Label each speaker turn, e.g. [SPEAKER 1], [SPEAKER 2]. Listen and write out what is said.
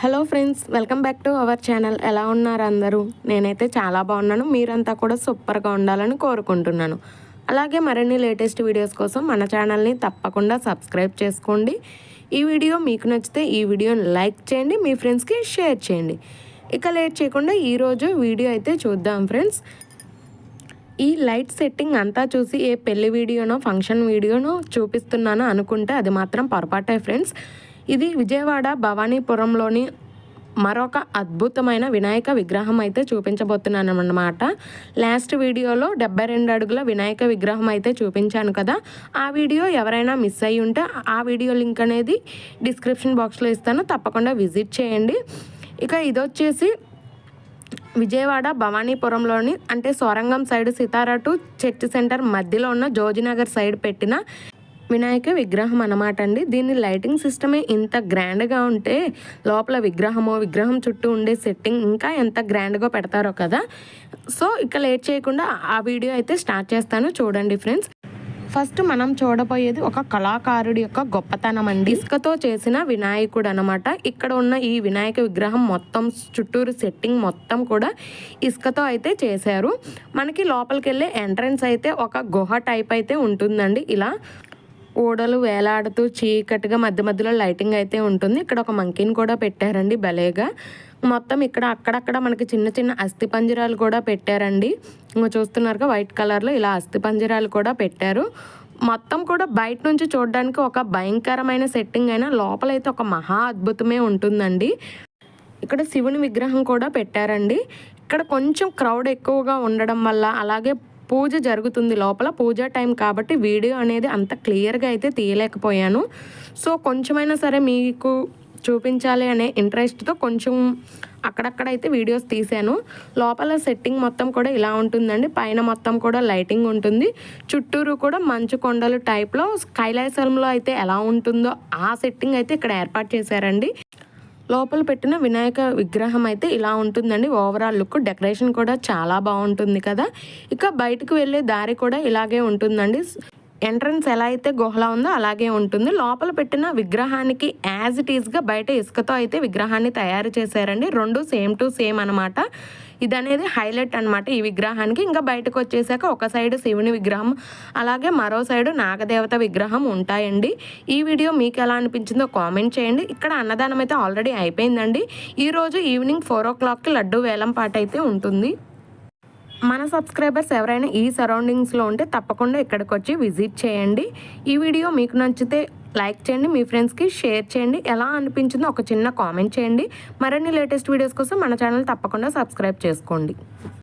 [SPEAKER 1] Hello friends welcome back to our channel. ఎలా ఉన్నారు అందరూ? నేనైతే చాలా బాగున్నాను. మీరంతా కూడా సూపర్గా ఉండాలని కోరుకుంటున్నాను. అలాగే మరిన్ని లేటెస్ట్ వీడియోస్ కోసం మన ఛానల్ని తప్పకుండా సబ్స్క్రైబ్ చేసుకోండి. ఈ వీడియో మీకు నచ్చితే ఈ వీడియోని లైక్ చేయండి మీ ఫ్రెండ్స్కి షేర్ చేయండి. ఇక లేట్ చేయకుండా ఈరోజు వీడియో అయితే చూద్దాం ఫ్రెండ్స్. ఈ లైట్ సెట్టింగ్ అంతా చూసి ఏ పెళ్ళి వీడియోనో ఫంక్షన్ వీడియోనో చూపిస్తున్నానో అనుకుంటే అది మాత్రం పొరపాటే ఫ్రెండ్స్. ఇది విజయవాడ భవానీపురంలోని మరొక అద్భుతమైన వినాయక విగ్రహం అయితే చూపించబోతున్నాను అన్నమాట లాస్ట్ వీడియోలో డెబ్బై రెండు అడుగుల వినాయక విగ్రహం అయితే చూపించాను కదా. ఆ వీడియో ఎవరైనా మిస్ అయ్యి ఉంటే ఆ వీడియో లింక్ అనేది డిస్క్రిప్షన్ బాక్స్లో ఇస్తాను. తప్పకుండా విజిట్ చేయండి. ఇక ఇది వచ్చేసి విజయవాడ భవానీపురంలోని అంటే సొరంగం side Sitara to church centre మధ్యలో ఉన్న జోజినగర్ సైడ్ పెట్టిన వినాయక విగ్రహం అన్నమాట అండి దీని లైటింగ్ సిస్టమే ఇంత గ్రాండ్గా ఉంటే లోపల విగ్రహము విగ్రహం చుట్టూ ఉండే సెట్టింగ్ ఇంకా ఎంత గ్రాండ్గా పెడతారో కదా. సో ఇక లేట్ చేయకుండా ఆ వీడియో అయితే స్టార్ట్ చేస్తాను. చూడండి ఫ్రెండ్స్. ఫస్ట్ మనం చూడబోయేది ఒక కళాకారుడి యొక్క గొప్పతనం అండి. ఇసుకతో చేసిన వినాయకుడు అనమాట ఇక్కడ ఉన్న ఈ వినాయక విగ్రహం మొత్తం చుట్టూరు సెట్టింగ్ మొత్తం కూడా ఇసుకతో అయితే చేశారు. మనకి లోపలికి వెళ్ళే ఎంట్రన్స్ అయితే ఒక గుహ టైప్ అయితే ఉంటుందండి. ఇలా ఓడలు వేలాడుతూ చీకటిగా మధ్య మధ్యలో లైటింగ్ అయితే ఉంటుంది. ఇక్కడ ఒక మంకీని కూడా పెట్టారండి భలేగా మొత్తం ఇక్కడ అక్కడక్కడ మనకి చిన్న చిన్న అస్థి పంజరాలు కూడా పెట్టారండి. చూస్తున్నారుగా వైట్ కలర్లో ఇలా అస్థి పంజరాలు కూడా పెట్టారు. మొత్తం కూడా బయట నుంచి చూడడానికి ఒక భయంకరమైన సెట్టింగ్ అయినా లోపలైతే ఒక మహా అద్భుతమే ఉంటుందండి. ఇక్కడ శివుని విగ్రహం కూడా పెట్టారండి. ఇక్కడ కొంచెం క్రౌడ్ ఎక్కువగా ఉండడం వల్ల అలాగే పూజ జరుగుతుంది లోపల. పూజ టైం కాబట్టి వీడియో అనేది అంత క్లియర్గా అయితే తీయలేకపోయాను. సో కొంచెమైనా సరే మీకు చూపించాలి అనే ఇంట్రెస్ట్తో కొంచెం అక్కడక్కడైతే వీడియోస్ తీశాను. లోపల సెట్టింగ్ మొత్తం కూడా ఇలా ఉంటుందండి. పైన మొత్తం కూడా లైటింగ్ ఉంటుంది. చుట్టూరు కూడా మంచు కొండలు టైప్లో. కైలాసంలో అయితే ఎలా ఉంటుందో ఆ సెట్టింగ్ అయితే ఇక్కడ ఏర్పాటు చేశారండి. లోపల పెట్టిన వినాయక విగ్రహం అయితే ఇలా ఉంటుందండి. ఓవరాల్ లుక్ డెకరేషన్ కూడా చాలా బాగుంటుంది కదా. ఇక బయటకు వెళ్ళే దారి కూడా ఇలాగే ఉంటుందండి. ఎంట్రన్స్ ఎలా అయితే గుహలా ఉందో అలాగే ఉంటుంది. లోపల పెట్టిన విగ్రహానికి యాజ్ ఇట్ ఈస్గా బయట ఇసుకతో అయితే విగ్రహాన్ని తయారు చేశారండి. రెండు సేమ్ టు సేమ్ అనమాట ఇది అనేది హైలైట్ అనమాట ఈ విగ్రహానికి. ఇంకా బయటకు వచ్చేసాక ఒక సైడ్ శివుని విగ్రహం అలాగే మరో సైడు నాగదేవత విగ్రహం ఉంటాయండి. ఈ వీడియో మీకు ఎలా అనిపించిందో కామెంట్ చేయండి. ఇక్కడ అన్నదానం అయితే ఆల్రెడీ అయిపోయిందండి. ఈరోజు ఈవినింగ్ ఫోర్ ఓ క్లాక్కి లడ్డు వేలం పాట అయితే ఉంటుంది. మన సబ్స్క్రైబర్స్ ఎవరైనా ఈ సరౌండింగ్స్లో ఉంటే తప్పకుండా ఇక్కడికి వచ్చి విజిట్ చేయండి. ఈ వీడియో మీకు నచ్చితే లైక్ చేయండి మీ ఫ్రెండ్స్కి షేర్ చేయండి. ఎలా అనిపించిందో ఒక చిన్న కామెంట్ చేయండి. మరిన్ని లేటెస్ట్ వీడియోస్ కోసం మన ఛానల్ తప్పకుండా సబ్స్క్రైబ్ చేసుకోండి.